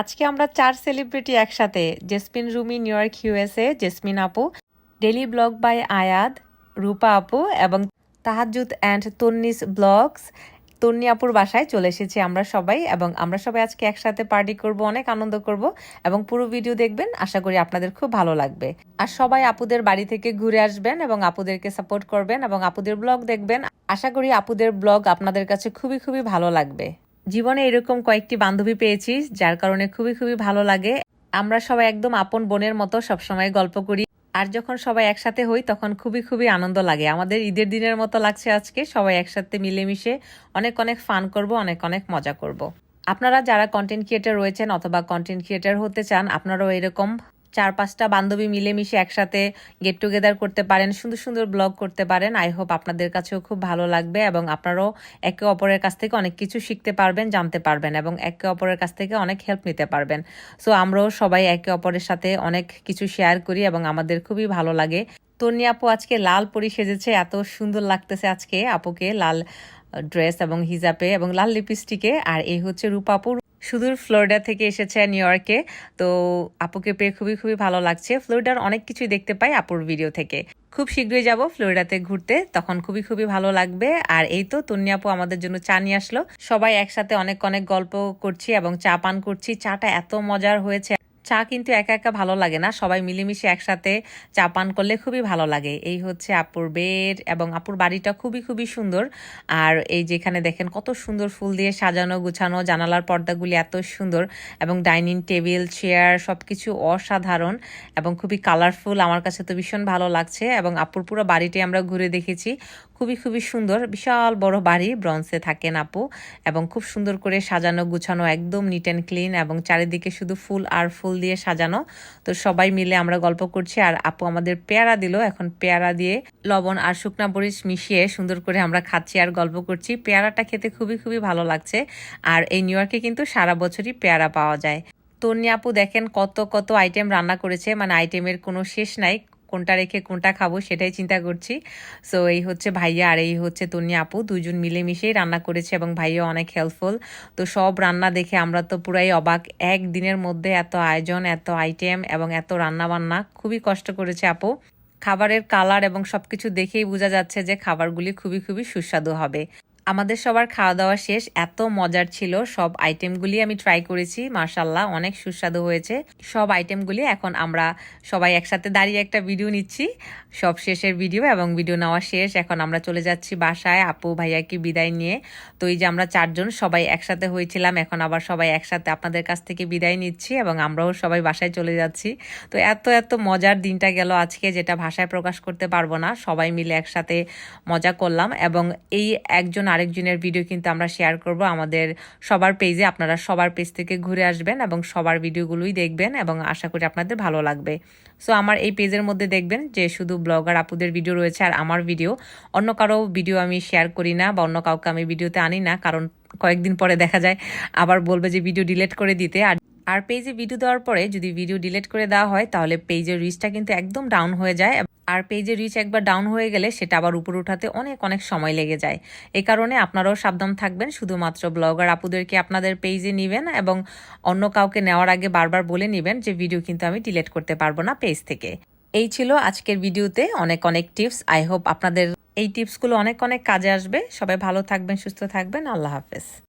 আজকে আমরা চার সেলিব্রিটি একসাথে, Jasmine Rumi, New York USA Jasmine আপু daily vlog by Ayad, Rupa আপু এবং তাহাজুদ অ্যান্ড তন্নিস ব্লগস। তন্নি আপুর বাসায় চলে এসেছি আমরা সবাই এবং আমরা সবাই আজকে একসাথে পার্টি করব, অনেক আনন্দ করব এবং পুরো ভিডিও দেখবেন, আশা করি আপনাদের খুব ভালো লাগবে। আর সবাই আপুদের বাড়ি থেকে ঘুরে আসবেন এবং আপুদেরকে সাপোর্ট করবেন এবং আপুদের ব্লগ দেখবেন। আশা করি আপুদের ব্লগ আপনাদের কাছে খুবই খুবই ভালো লাগবে। জীবনে এরকম কয়েকটি বান্ধবী পেয়েছি, যার কারণে খুবই খুবই ভালো লাগে। আমরা সবাই একদম আপন বোনের মতো সবসময় গল্প করি, আর যখন সবাই একসাথে হই, তখন খুবই খুবই আনন্দ লাগে। আমাদের ঈদের দিনের মতো লাগছে আজকে, সবাই একসাথে মিলেমিশে অনেক অনেক ফান করব, অনেক অনেক মজা করব। আপনারা যারা কন্টেন্ট ক্রিয়েটার রয়েছেন অথবা কন্টেন্ট ক্রিয়েটার হতে চান, আপনারাও এরকম চার পাঁচটা বান্ধবী মিলেমিশে একসাথে গেট টুগেদার করতে পারেন, সুন্দর সুন্দর ব্লগ করতে পারেন। আই হোপ আপনাদের কাছেও খুব ভালো লাগবে এবং আপনারাও একে অপরের কাছ থেকে অনেক কিছু শিখতে পারবেন, জানতে পারবেন এবং একে অপরের কাছ থেকে অনেক হেল্প নিতে পারবেন। সো আমরাও সবাই একে অপরের সাথে অনেক কিছু শেয়ার করি এবং আমাদের খুবই ভালো লাগে। তন্নি আপু আজকে লাল পরি সেজেছে, এত সুন্দর লাগতেছে আজকে। আপুকে লাল ড্রেস এবং হিজাবে এবং লাল লিপস্টিকে আর এই হচ্ছে রূপাপুর সুদূর ফ্লোরিডা থেকে এসেছে নিউ ইয়র্কে। তো আপুকে পেয়ে খুবই খুবই ভালো লাগছে। ফ্লোরিডার অনেক কিছুই দেখতে পাই আপুর ভিডিও থেকে। খুব শীঘ্রই যাব ফ্লোরিডাতে ঘুরতে। তখন খুবই খুবই ভালো লাগবে। আর এই তো তন্নি আপু আমাদের জন্য চা নিয়ে আসলো। সবাই একসাথে অনেক অনেক গল্প করছি এবং চা পান করছি। চাটা এত মজার হয়েছে। চা কিন্তু একা একা ভালো লাগে না। সবাই মিলেমিশে একসাথে চা পান করলে খুবই ভালো লাগে। এই হচ্ছে আপুর বেড এবং আপুর বাড়িটা খুবই খুবই সুন্দর। আর এই যেখানে দেখেন কত সুন্দর ফুল দিয়ে সাজানো, গুছানো, জানালার পর্দাগুলি এত সুন্দর এবং ডাইনিং টেবিল, চেয়ার সব কিছু অসাধারণ এবং খুবই কালারফুল আমার কাছে তো ভীষণ ভালো লাগছে এবং আপুর পুরো বাড়িটি আমরা ঘুরে দেখেছি। খুবই খুবই সুন্দর, বিশাল বড় বাড়ি, ব্রঞ্জে থাকেন আপু, এবং খুব সুন্দর করে সাজানো, গুছানো, একদম নিট অ্যান্ড ক্লিন এবং চারিদিকে শুধু ফুল আর ফুল দিয়ে সাজানো। তো সবাই মিলে আমরা গল্প করছি, আর আপু আমাদের পেয়ারা দিল, এখন পেয়ারা দিয়ে লবণ আর শুকনা মরিচ মিশিয়ে সুন্দর করে আমরা খাচ্ছি আর গল্প করছি। পেয়ারাটা খেতে খুবই খুবই ভালো লাগছে, আর এই নিউ ইয়র্কে কিন্তু সারা বছরই পেয়ারা পাওয়া যায়। তন্নি আপু দেখেন কত কত আইটেম রান্না করেছে মানে আইটেমের কোনো শেষ নাই কোনটা রেখে কোনটা খাব সেটাই চিন্তা করছি। সো এই হচ্ছে ভাইয়া আর এই হচ্ছে তন্নি আপু দুজন মিলেমিশেই রান্না করেছে এবং ভাইয়া অনেক হেল্পফুল তো সব রান্না দেখে আমরা তো পুরাই অবাক। এক দিনের মধ্যে এত আয়োজন, এত আইটেম এবং এত রান্না বান্না খুবই কষ্ট করেছে আপু। খাবারের কালার এবং সবকিছু দেখেই বোঝা যাচ্ছে যে খাবারগুলি খুবই খুবই সুস্বাদু হবে। আমাদের সবার খাওয়া দাওয়া শেষ। এত মজার ছিল। সব আইটেমগুলি আমি ট্রাই করেছি। মার্শাল্লাহ অনেক সুস্বাদু হয়েছে। সব আইটেমগুলি এখন আমরা সবাই একসাথে দাঁড়িয়ে একটা ভিডিও নিচ্ছি। সব শেষের ভিডিও এবং ভিডিও নেওয়া শেষ। এখন আমরা চলে যাচ্ছি বাসায় আপু ভাইয়াকে বিদায় নিয়ে। তো এই যে আমরা চারজন সবাই একসাথে হয়েছিলাম। এখন আবার সবাই একসাথে আপনাদের কাছ থেকে বিদায় নিচ্ছি এবং আমরাও সবাই বাসায় চলে যাচ্ছি। তো এত এত মজার দিনটা গেল আজকে যেটা ভাষায় প্রকাশ করতে পারব না। সবাই মিলে একসাথে মজা করলাম এবং এই একজন আরেকজনের ভিডিও কিন্তু আমরা শেয়ার করব। আমাদের সবার পেজে আপনারা সবার পেজ থেকে ঘুরে আসবেন এবং সবার ভিডিওগুলোই দেখবেন এবং আশা করি আপনাদের ভালো লাগবে। সো আমার এই পেজের মধ্যে দেখবেন যে শুধু ব্লগার আপুদের ভিডিও রয়েছে আর আমার ভিডিও অন্য কারও ভিডিও আমি শেয়ার করি না বা অন্য কাউকে আমি ভিডিওতে আনি না, কারণ কয়েকদিন পরে দেখা যায় আবার বলবে যে ভিডিও ডিলিট করে দিতে। আর আর পেজে ভিডিও দেওয়ার পরে যদি ভিডিও ডিলিট করে দেওয়া হয়, তাহলে পেজের রিচটা কিন্তু একদম ডাউন হয়ে যায়। আর পেজে রিচ একবার ডাউন হয়ে গেলে সেটা আবার উপরে উঠাতে অনেক অনেক সময় লেগে যায়। এ কারণে আপনারাও সাবধান থাকবেন, শুধুমাত্র ব্লগার আপুদেরকে আপনাদের পেজে নেবেন এবং অন্য কাউকে নেওয়ার আগে বারবার বলে নেবেন যে, ভিডিও কিন্তু আমি ডিলেট করতে পারব না পেজ থেকে। এই ছিল আজকের ভিডিওতে অনেক অনেক টিপস আই হোপ আপনাদের এই টিপসগুলো অনেক অনেক কাজে আসবে। সবাই ভালো থাকবেন, সুস্থ থাকবেন। আল্লাহ হাফেজ।